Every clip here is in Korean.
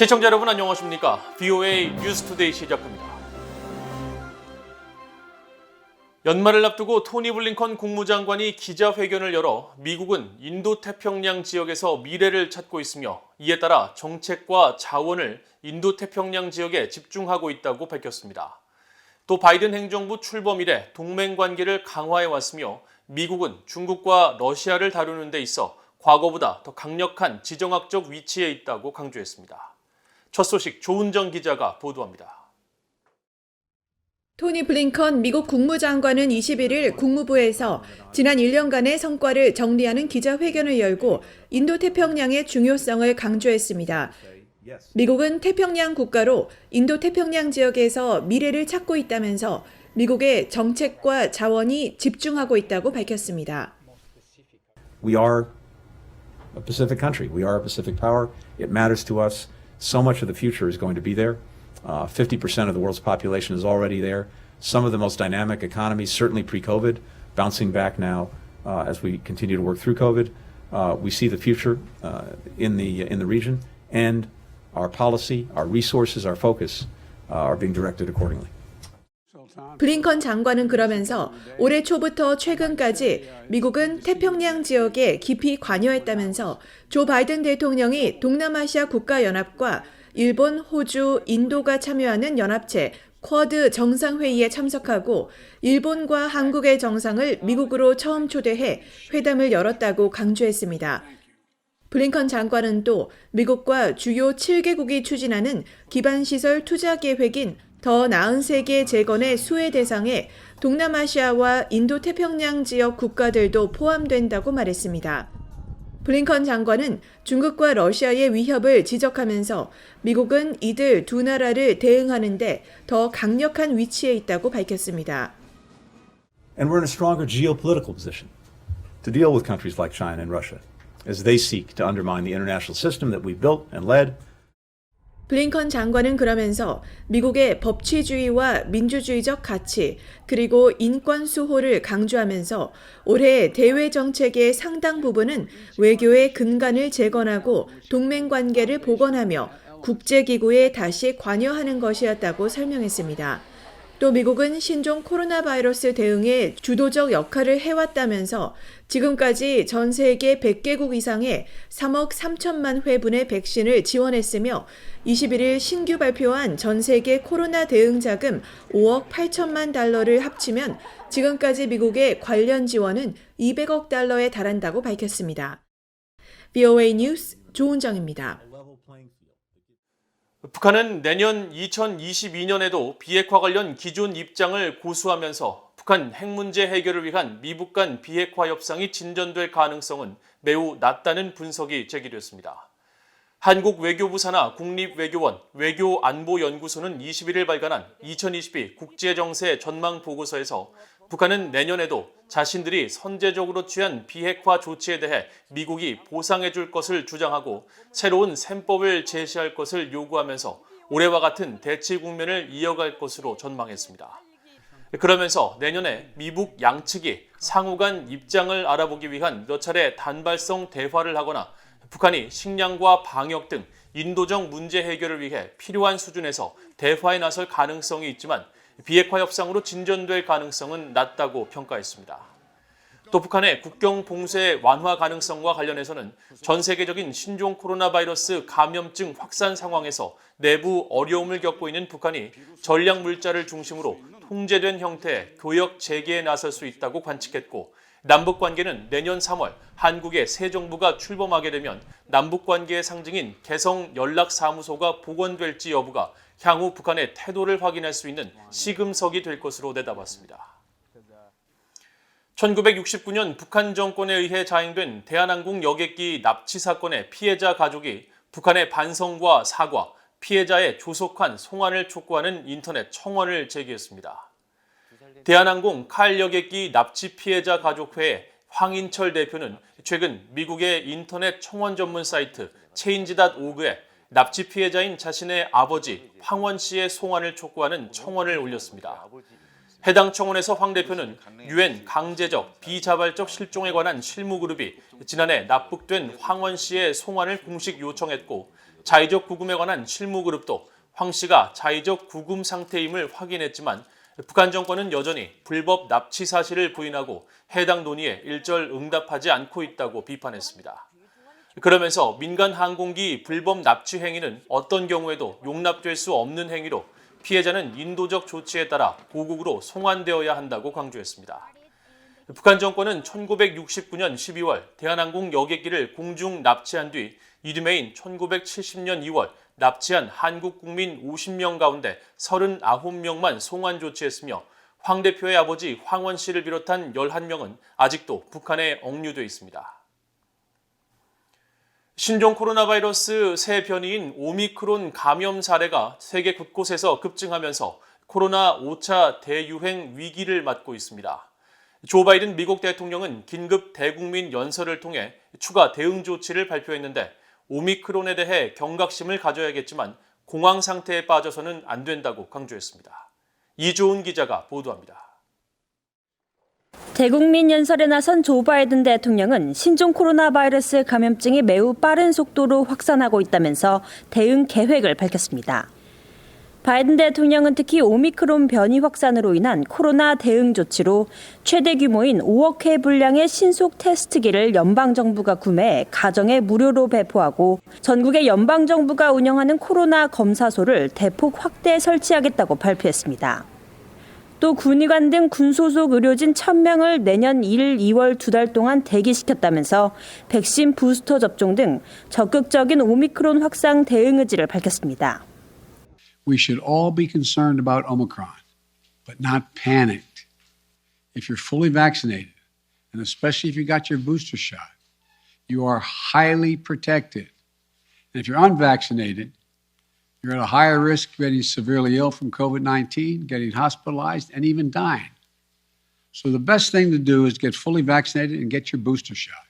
시청자 여러분 안녕하십니까? BOA 뉴스투데이 시작합니다. 연말을 앞두고 토니 블링컨 국무장관이 기자회견을 열어 미국은 인도 태평양 지역에서 미래를 찾고 있으며 이에 따라 정책과 자원을 인도 태평양 지역에 집중하고 있다고 밝혔습니다. 또 바이든 행정부 출범 이래 동맹 관계를 강화해 왔으며 미국은 중국과 러시아를 다루는 데 있어 과거보다 더 강력한 지정학적 위치에 있다고 강조했습니다. 첫 소식 조은정 기자가 보도합니다. 토니 블링컨 미국 국무장관은 21일 국무부에서 지난 1년간의 성과를 정리하는 기자회견을 열고 인도 태평양의 중요성을 강조했습니다. 미국은 태평양 국가로 인도 태평양 지역에서 미래를 찾고 있다면서 미국의 정책과 자원이 집중하고 있다고 밝혔습니다. We are a Pacific country. We are a Pacific power. It matters to us. So much of the future is going to be there. Uh, 50% of the world's population is already there. Some of the most dynamic economies, certainly pre COVID, bouncing back now uh, as we continue to work through COVID. Uh, we see the future uh, in, the, in the region, and our policy, our resources, our focus uh, are being directed accordingly. 블링컨 장관은 그러면서 올해 초부터 최근까지 미국은 태평양 지역에 깊이 관여했다면서 조 바이든 대통령이 동남아시아 국가연합과 일본, 호주, 인도가 참여하는 연합체 쿼드 정상회의에 참석하고 일본과 한국의 정상을 미국으로 처음 초대해 회담을 열었다고 강조했습니다. 블링컨 장관은 또 미국과 주요 7개국이 추진하는 기반시설 투자 계획인 더 나은 세계 재건의 수혜 대상에 동남아시아와 인도 태평양 지역 국가들도 포함된다고 말했습니다. 블링컨 장관은 중국과 러시아의 위협을 지적하면서 미국은 이들 두 나라를 대응하는데 더 강력한 위치에 있다고 밝혔습니다. And we're in a stronger geopolitical position to deal with countries like China and Russia as they seek to undermine the international system that we've built and led. 블링컨 장관은 그러면서 미국의 법치주의와 민주주의적 가치 그리고 인권 수호를 강조하면서 올해 대외 정책의 상당 부분은 외교의 근간을 재건하고 동맹 관계를 복원하며 국제기구에 다시 관여하는 것이었다고 설명했습니다. 또 미국은 신종 코로나 바이러스 대응에 주도적 역할을 해왔다면서 지금까지 전 세계 100개국 이상의 3억 3천만 회분의 백신을 지원했으며 21일 신규 발표한 전 세계 코로나 대응 자금 5억 8천만 달러를 합치면 지금까지 미국의 관련 지원은 200억 달러에 달한다고 밝혔습니다. BOA 뉴스 조은정입니다. 북한은 내년 2022년에도 비핵화 관련 기존 입장을 고수하면서 북한 핵 문제 해결을 위한 미북 간 비핵화 협상이 진전될 가능성은 매우 낮다는 분석이 제기됐습니다. 한국 외교부 산하 국립외교원 외교안보연구소는 21일 발간한 2022 국제정세 전망 보고서에서 북한은 내년에도 자신들이 선제적으로 취한 비핵화 조치에 대해 미국이 보상해 줄 것을 주장하고 새로운 셈법을 제시할 것을 요구하면서 올해와 같은 대치 국면을 이어갈 것으로 전망했습니다. 그러면서 내년에 미북 양측이 상호 간 입장을 알아보기 위한 몇 차례 단발성 대화를 하거나 북한이 식량과 방역 등 인도적 문제 해결을 위해 필요한 수준에서 대화에 나설 가능성이 있지만 비핵화 협상으로 진전될 가능성은 낮다고 평가했습니다. 또 북한의 국경 봉쇄 완화 가능성과 관련해서는 전 세계적인 신종 코로나 바이러스 감염증 확산 상황에서 내부 어려움을 겪고 있는 북한이 전략 물자를 중심으로 통제된 형태의 교역 재개에 나설 수 있다고 관측했고 남북 관계는 내년 3월 한국의 새 정부가 출범하게 되면 남북 관계의 상징인 개성 연락 사무소가 복원될지 여부가 향후 북한의 태도를 확인할 수 있는 시금석이 될 것으로 내다봤습니다. 1969년 북한 정권에 의해 자행된 대한항공 여객기 납치 사건의 피해자 가족이 북한의 반성과 사과, 피해자의 조속한 송환을 촉구하는 인터넷 청원을 제기했습니다. 대한항공 칼 여객기 납치 피해자 가족회의 황인철 대표는 최근 미국의 인터넷 청원 전문 사이트 체인지.org에 납치 피해자인 자신의 아버지 황원 씨의 송환을 촉구하는 청원을 올렸습니다. 해당 청원에서 황 대표는 유엔 강제적 비자발적 실종에 관한 실무그룹이 지난해 납북된 황원 씨의 송환을 공식 요청했고 자의적 구금에 관한 실무 그룹도 황 씨가 자의적 구금 상태임을 확인했지만 북한 정권은 여전히 불법 납치 사실을 부인하고 해당 논의에 일절 응답하지 않고 있다고 비판했습니다. 그러면서 민간 항공기 불법 납치 행위는 어떤 경우에도 용납될 수 없는 행위로 피해자는 인도적 조치에 따라 고국으로 송환되어야 한다고 강조했습니다. 북한 정권은 1969년 12월 대한항공 여객기를 공중 납치한 뒤 이듬해인 1970년 2월 납치한 한국 국민 50명 가운데 39명만 송환 조치했으며 황 대표의 아버지 황원 씨를 비롯한 11명은 아직도 북한에 억류돼 있습니다. 신종 코로나 바이러스 새 변이인 오미크론 감염 사례가 세계 곳곳에서 급증하면서 코로나 5차 대유행 위기를 맞고 있습니다. 조 바이든 미국 대통령은 긴급 대국민 연설을 통해 추가 대응 조치를 발표했는데 오미크론에 대해 경각심을 가져야겠지만 공황 상태에 빠져서는 안 된다고 강조했습니다. 이조은 기자가 보도합니다. 대국민 연설에 나선 조 바이든 대통령은 신종 코로나 바이러스 감염증이 매우 빠른 속도로 확산하고 있다면서 대응 계획을 밝혔습니다. 바이든 대통령은 특히 오미크론 변이 확산으로 인한 코로나 대응 조치로 최대 규모인 5억 회 분량의 신속 테스트기를 연방정부가 구매해 가정에 무료로 배포하고 전국의 연방정부가 운영하는 코로나 검사소를 대폭 확대 설치하겠다고 발표했습니다. 또 군의관 등 군소속 의료진 1000명을 내년 1, 2월 두 달 동안 대기시켰다면서 백신 부스터 접종 등 적극적인 오미크론 확산 대응 의지를 밝혔습니다. we should all be concerned about Omicron, but not panicked. If you're fully vaccinated, and especially if you got your booster shot, you are highly protected. And if you're unvaccinated, you're at a higher risk getting severely ill from COVID 19, getting hospitalized, and even dying. So the best thing to do is get fully vaccinated and get your booster shot.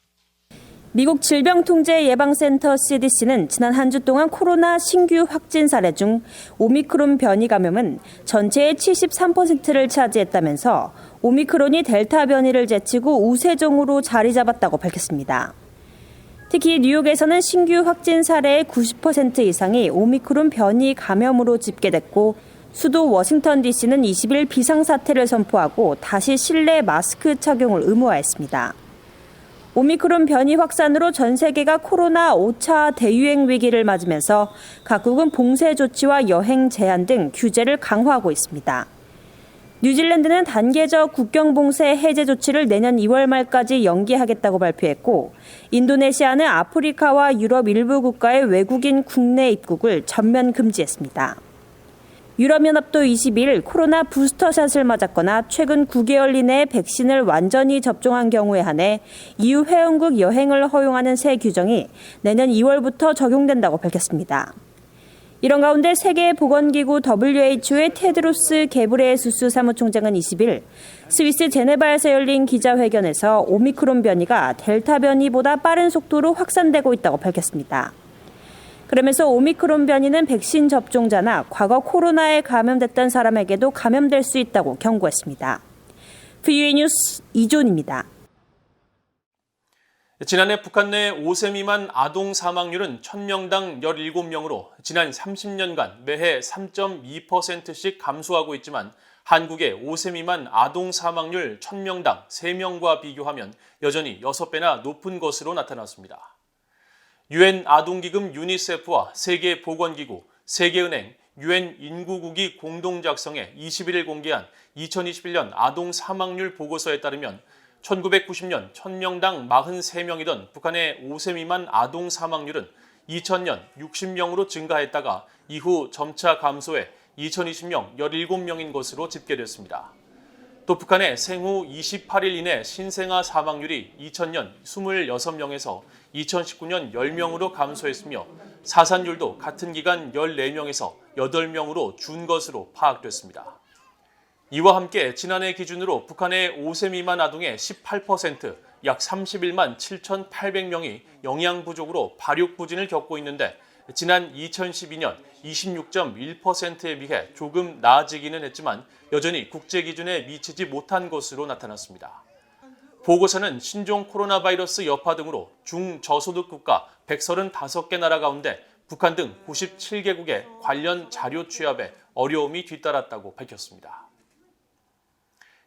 미국 질병통제예방센터 CDC는 지난 한 주 동안 코로나 신규 확진 사례 중 오미크론 변이 감염은 전체의 73%를 차지했다면서 오미크론이 델타 변이를 제치고 우세종으로 자리 잡았다고 밝혔습니다. 특히 뉴욕에서는 신규 확진 사례의 90% 이상이 오미크론 변이 감염으로 집계됐고 수도 워싱턴 DC는 20일 비상사태를 선포하고 다시 실내 마스크 착용을 의무화했습니다. 오미크론 변이 확산으로 전 세계가 코로나 5차 대유행 위기를 맞으면서 각국은 봉쇄 조치와 여행 제한 등 규제를 강화하고 있습니다. 뉴질랜드는 단계적 국경 봉쇄 해제 조치를 내년 2월 말까지 연기하겠다고 발표했고, 인도네시아는 아프리카와 유럽 일부 국가의 외국인 국내 입국을 전면 금지했습니다. 유럽연합도 20일 코로나 부스터샷을 맞았거나 최근 9개월 이내에 백신을 완전히 접종한 경우에 한해 EU 회원국 여행을 허용하는 새 규정이 내년 2월부터 적용된다고 밝혔습니다. 이런 가운데 세계보건기구 WHO의 테드로스 게브레예수스 사무총장은 20일 스위스 제네바에서 열린 기자회견에서 오미크론 변이가 델타 변이보다 빠른 속도로 확산되고 있다고 밝혔습니다. 그러면서 오미크론 변이는 백신 접종자나 과거 코로나에 감염됐던 사람에게도 감염될 수 있다고 경고했습니다. VUA 뉴스 이존입니다. 지난해 북한 내 5세 미만 아동 사망률은 1000명당 17명으로 지난 30년간 매해 3.2%씩 감소하고 있지만 한국의 5세 미만 아동 사망률 1000명당 3명과 비교하면 여전히 6배나 높은 것으로 나타났습니다. 유엔 아동기금 유니세프와 세계보건기구, 세계은행, 유엔 인구국이 공동 작성해 21일 공개한 2021년 아동 사망률 보고서에 따르면 1990년 1000명당 43명이던 북한의 5세 미만 아동 사망률은 2000년 60명으로 증가했다가 이후 점차 감소해 2020년 17명인 것으로 집계됐습니다. 또 북한의 생후 28일 이내 신생아 사망률이 2000년 26명에서 2019년 10명으로 감소했으며 사산율도 같은 기간 14명에서 8명으로 준 것으로 파악됐습니다. 이와 함께 지난해 기준으로 북한의 5세 미만 아동의 18%, 약 31만 7,800명이 영양 부족으로 발육 부진을 겪고 있는데 지난 2012년 26.1%에 비해 조금 나아지기는 했지만 여전히 국제 기준에 미치지 못한 것으로 나타났습니다. 보고서는 신종 코로나 바이러스 여파 등으로 중저소득 국가 135개 나라 가운데 북한 등 97개국의 관련 자료 취합에 어려움이 뒤따랐다고 밝혔습니다.